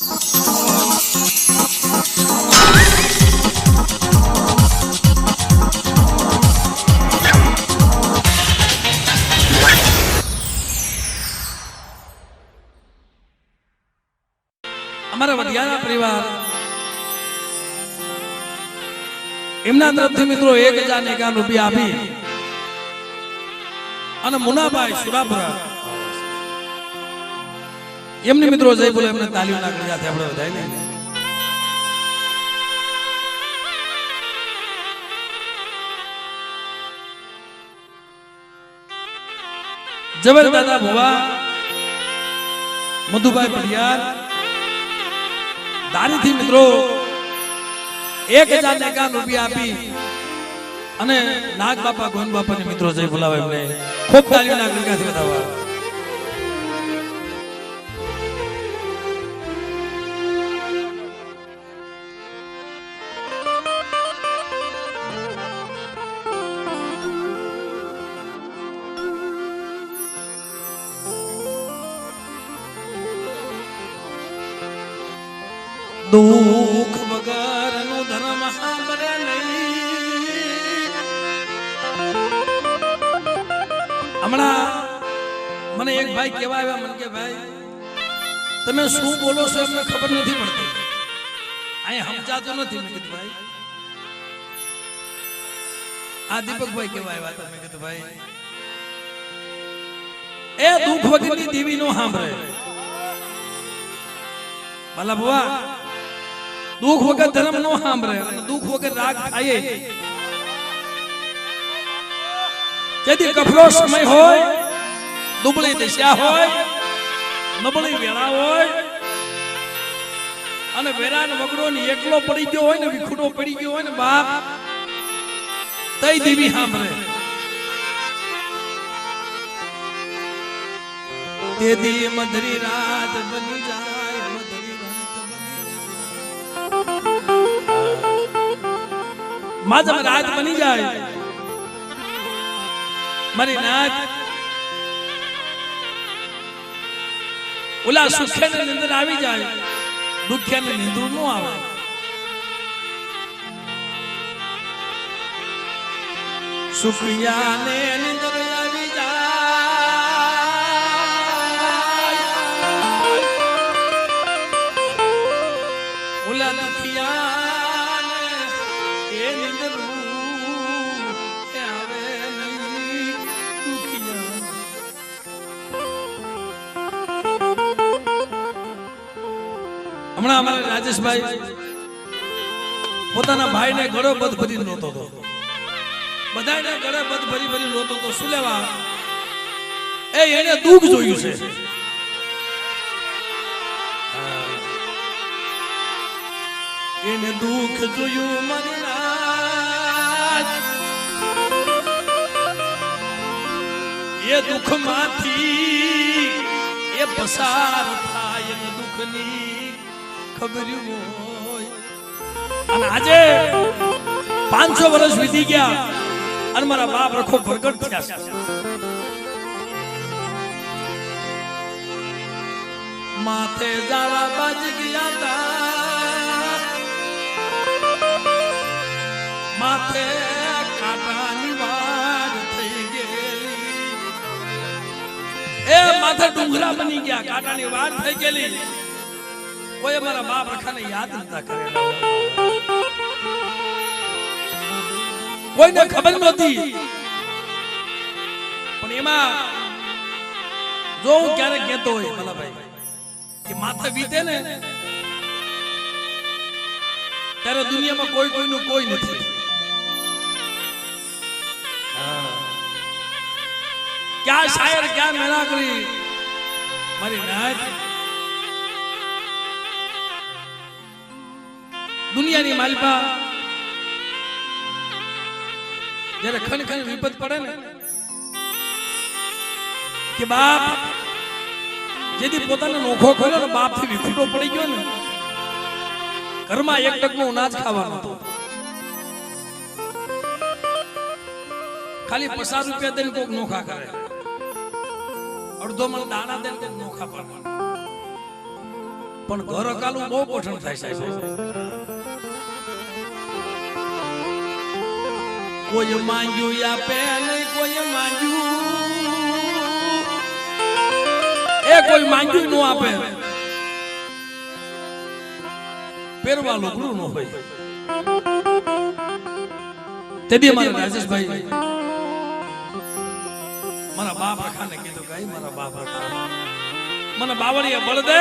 અમારા વડિયાના પરિવાર એમના મિત્રો એક હજાર એકાવન રૂપિયા આપી અને મુનાભાઈ સુરાપુરા એમની મિત્રો જય બોલે, એમને તાલીઓ નાખી સાથે આપણે બધાય ને જબર દાદા ભુવા, મધુભાઈ પડિયાર દારીથી મિત્રો, એક હજાર એકાવન રૂપિયા આપી અને નાગ બાપા ગોન બાપાને મિત્રો જય બોલાવે એમને. ખૂબ તાલીઓના ગણગાથી બતાવવા દુઃખ વગરનું ધર્મ સાંભળે નહીં. હમણાં મને એક ભાઈ કેવા આવ્યા મને કે ભાઈ, તમે શું બોલો છો એમને ખબર નથી પડતી. અહીંયા સમજાતું નથી, મેં કીધું, ભાઈ. આ દીપકભાઈ કેવા આવ્યા હતા મેં કીધું, ભાઈ. એ દુઃખ વગરની દેવી નો સાંભળે. ભલા બુવા દુઃખ વગર ધર્મ નો સાંભળે અને દુઃખ વગર રાગ થાય જેથી કફરો સમય હોય, દુબળી દિશા હોય, નબળી વેળા હોય, અને વેરાન વગડો ને એકલો પડી ગયો હોય ને વિખુટો પડી ગયો હોય ને બાપ, તઈ દેવી સાંભળે. તે મધરી રાત બની જાય. જાય રાજ બની જાય. મારી નાથ ઓલા સુખે ની નિંદર આવી જાય. દુખ્યા ની નિંદર નો આવે. સુખિયા ને નિંદર આવી રાજેશભાઈ, પોતાના ભાઈને ગળો બધ ભરી નહોતો હતો બધાને ગળે બધ ભરી ભરી નહોતો હતો શું લેવા? એ એને દુઃખ જોયું છે. એને દુઃખ જોયું મારી એ દુઃખમાંથી એ પસાર થાય દુઃખની. ખબર હોય. આજે પાંચસો વર્ષ વીતી ગયા અને મારા બાપ રખો પ્રગટ થયા માથે જાળા બાજ ગયા તા. માથે કાંટાની વાર થઈ ગયેલી. એ માથે ડુંગરા બની ગયા કાંટાની વાર થઈ ગયેલી. કોઈ અમારા બાપ રખાને યાદ નતા કરેલા. કોઈને ખબર નહોતી. પણ એમાં જો હું ક્યારેક કહેતો હોય ભલાભાઈ કે માથા વીતે ને, ત્યારે દુનિયામાં કોઈ કોઈનું કોઈ નથી. ક્યાં શાયર, ક્યાં મેળા કરી મારી નાચ દુનિયાની માલપા. જયારે ખન ખન વિપત પડે ને, કે બાપ જેથી પોતાનો નોખો ખોલ્યો ને બાપથી વિખૂટો પડી ગયો ને, ઘરમાં એક ટકનો અનાજ ખાવાનો હતો. ખાલી પચાસ રૂપિયા દઈને કોક નોખા કરે. અડધો મણ દાણા દઈને કોક નોખા પાડવાના પણ ઘર અકાલું બહુ કઠણ થાય સાહેબ. કોઈ માંગ્યું આપે નહીં કોઈ માંગ્યું એ કોઈ માંગ્યું નો આપે. પહેરવા લુગડું નો હોય. તેથી મારા રાજેશભાઈ. મારા બાપ રખાને કીધું કે "આઈ મારા બાપ રખા. મને બાવળીએ બળ દે.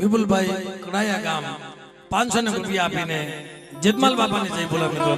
વિપુલભાઈ કડાયા ગામ પાંચસો ને રૂપિયા આપીને જેતમાલ બાપાની જય બોલા મિત્રો.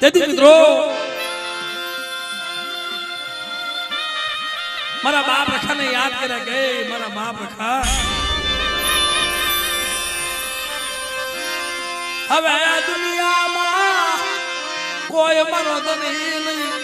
તેથી મિત્રો. મારા બાપ રખાને યાદ કર્યા ગયે મારા બાપ રખા. હવે દુનિયામાં કોઈ મરો તો નહીં. હું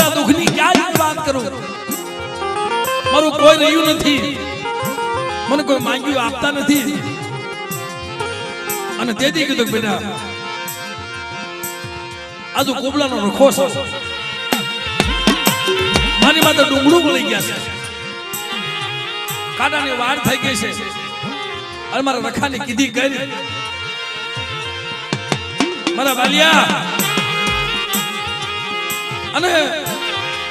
મારા દુઃખની ક્યાં વાત કરું? મારું કોઈ રહ્યું નથી. મને કોઈ માંગ્યું આપતા નથી. અને તેથી કીધું બેટા આજુ કોબલાનો રખો છો. મારી માથે ડુંગળું પડી ગયા છે. કાંટાની વાર થઈ ગઈ છે. અને મારા રખાની કીધી કરી. મારા વાલિયા અને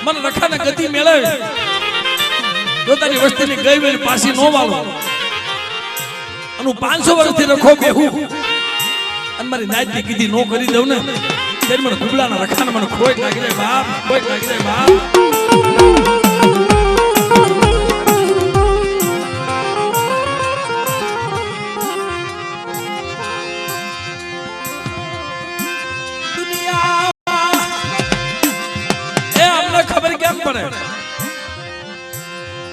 મન રખાને ગતિ મેળવે પોતાની વસ્તીની ગઈ વેલી પાછી નો વાળો. અને પાંચસો વર્ષથી રખો બેહું. અને મારી નાયતી કીધી, નો કરી દઉં ને. ત્યારે મને કુબલાના રખાને મને ખોટ નાખી દે બાપ, ખોટ નાખી દે બાપ. પડે.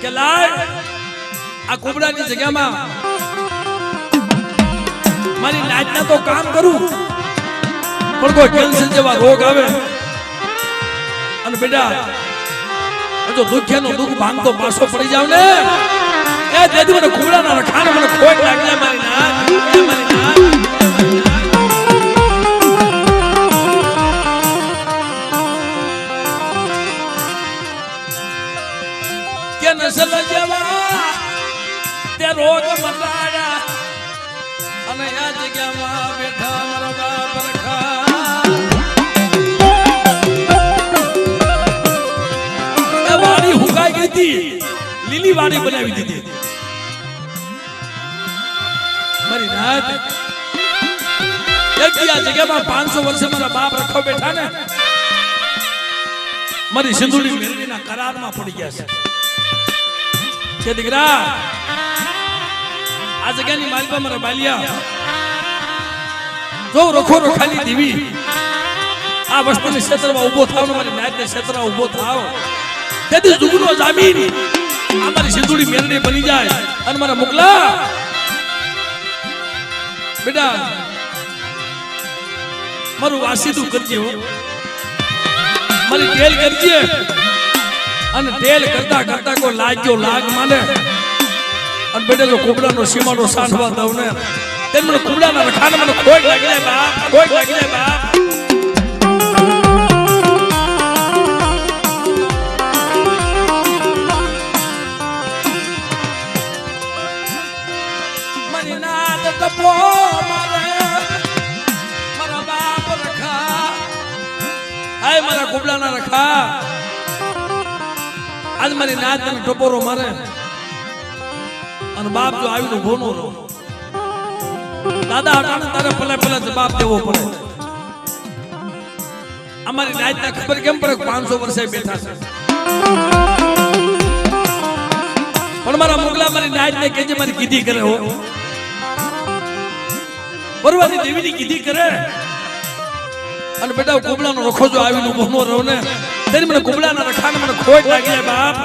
કે લાય, આ કુબડાની જગ્યામાં મારી નાચના તો કામ કરું, પણ કોઈ કેન્સર જેવા રોગ આવે. અને બેટા જો દુખ્યાનો દુઃખ ભાંગતો પાછો પડી જાવ ને, એ તેથી મને કુબડાના રખાને મને ખોટ લાગી મારી નાચ મારી નાચ તે રોગ મટાડ્યા અને આ જગ્યામાં બેઠા મારો બાપ રખા. વાડી હુકાઈ ગઈ દીધી. મારી આ જગ્યામાં પાંચસો વર્ષે મારા બાપ રખો બેઠા ને, મારી સિંધુડી મેળવીના કરારમાં પડી ગયા છે. દીકરા આ જગ્યાની માલિકા મારા બાલિયા જો રખો રખાલી દેવી આ વસ્તુની ક્ષેત્રમાં ઊભો થાવ મારી નાયતના ક્ષેત્રમાં ઊભો થાવ તેથી જુગનો જામીન અમારી મારી સિંધુડી મેરડી બની જાય અને મારા મુકલા બેટા મારું વાસીદું કરજે હો મારી ટેલ કરજે અને ટેલ કરતા કરતા કોઈ લાગ્યો લાગ માને અને બેટે જો કુબડાનો સીમાડો સાંઠવા દઉં ને. તેમ મને કુબડાના રખાને મને ખોટ લાગી જાય બાપ, ખોટ લાગી જાય બાપ. મારી કુબડાના રખા. આજ મારી નાચ તને ટપોરો મારે. અને બાપ જો આવીને ઊભો નો રહો દાદા હટાણે તારે પલે પલે જવાબ દેવો પડે. અમારી નાચના ખબર કેમ પડે પાંચસો વર્ષે બેઠા છે? પણ મારા મોગલા મારી નાઈટ ને કેજે મારી કીધી કરે હો. પરવાની દેવીની કીધી કરે. અને બેટા કુબલાનો રખો જો આવીને ઊભો રહો ને. તેની મને કુબલાના રખાને મને ખોટ લાગી જાય બાપ.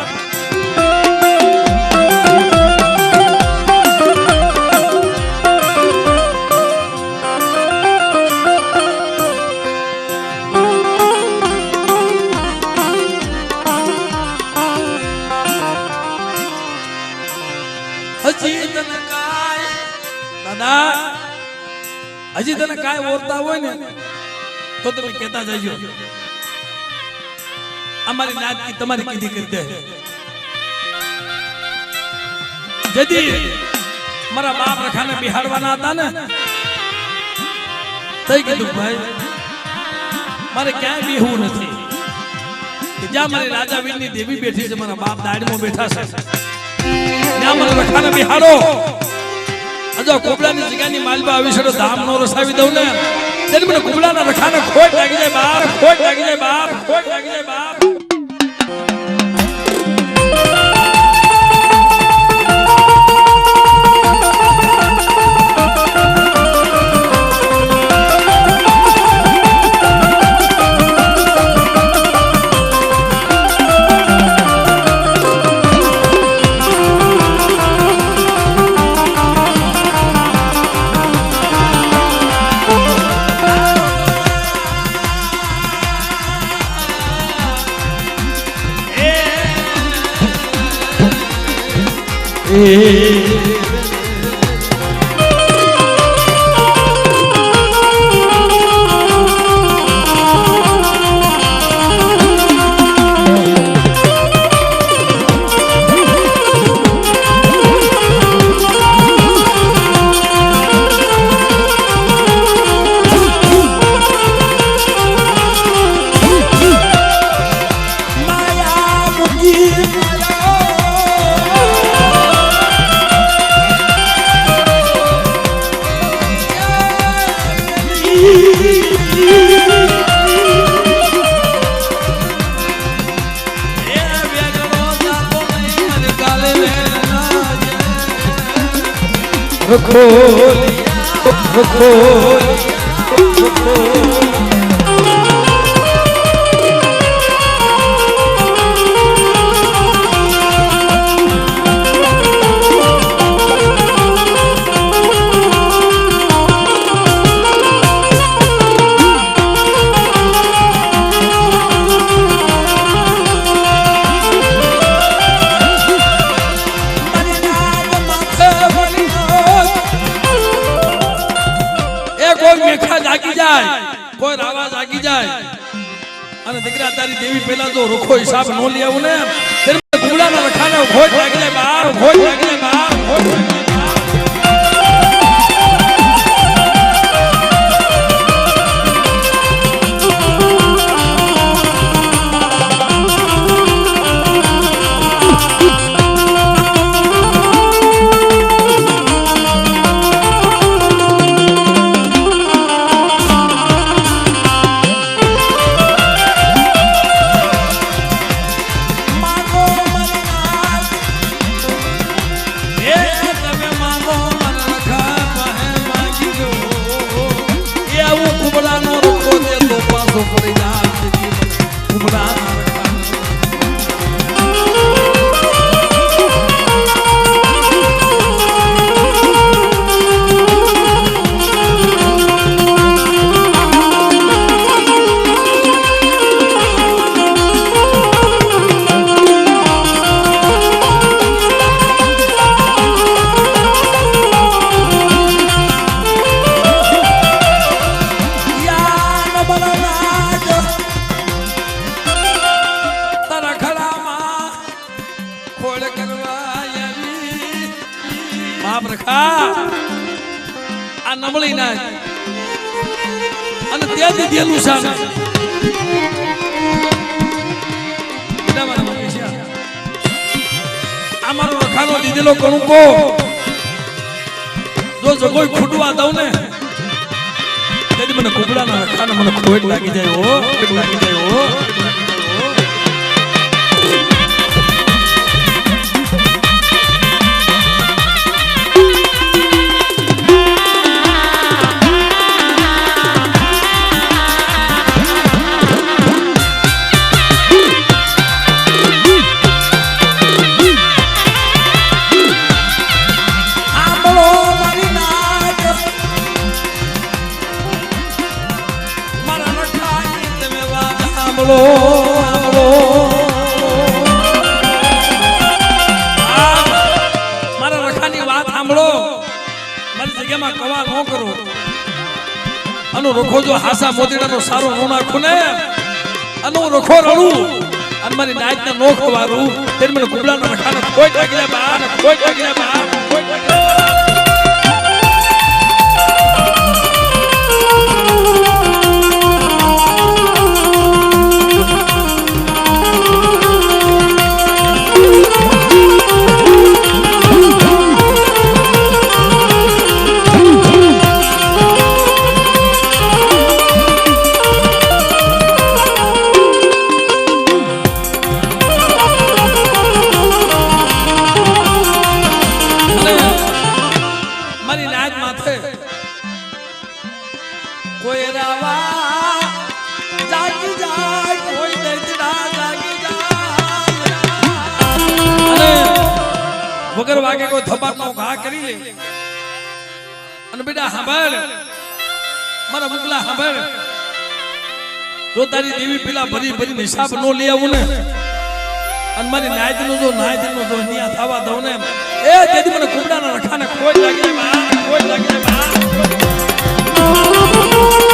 હજી કાય ઓરતા હોય ને, તો તમે કહેતા જજો. અમારી નાતકી તમારી કીધી કરી દે જેથી મારા બાપ રખાને બિહાડવાના હતા ને, તઈ કીધું, ભાઈ, મારે ક્યાંય બેહવું નથી. જ્યાં મારી રાજા વીરની દેવી બેઠી છે, મારા બાપ દાડમાં બેઠા છે. ત્યાં મને રખાને બિહાડો. અજો કુબલાની જગ્યાની માલબા આવી છે તો ધામ નો રસાવી દઉં ને. તેને મને કુબલાના રખાને ખોટ લાગી જાય બાપ, ખોટ લાગી જાય બાપ, ખોટ લાગી જાય બાપ. રખો રખો જાગી જાય. કોઈ રાવા જાગી જાય. અને દીકરા, તારી દેવી પેલા તો રૂખો હિસાબ નો લેવું ને. ગુમડાના રખાને ખોટ લાગી જાય બાર ખોટ લાગી જાય બાર ખોટ આ દીધેલો કણુકો. જો કોઈ ખૂટવા દઉં ને, તેથી મને કુકડાના રખાને મને ખોટ લાગી જાય ઓ લાગી જાય હો. મોતીડાનો સારો ન નાખું ને? આનો હું રખો રડું. અને મારી નાચને નો ખવારું ત્યારે મને કુબલાના રખાને કોઈ ટકલે બા, ને કોઈ ટકલે બા. વગર વાગે કોઈ થપાટનો ઘા કરી લે. અને બેટા સાંભળ મારા મુકલા સાંભળ જો તારી દેવી પેલા ભરી ભરી હિસાબ નો લઈ આવું ને, અને મારી નાયતનું જો નાયતનું જો અહીંયા થવા દઉં ને, એ જેથી મને કુંડાના રખાને કોઈ લાગે કોઈ લાગે Thank you.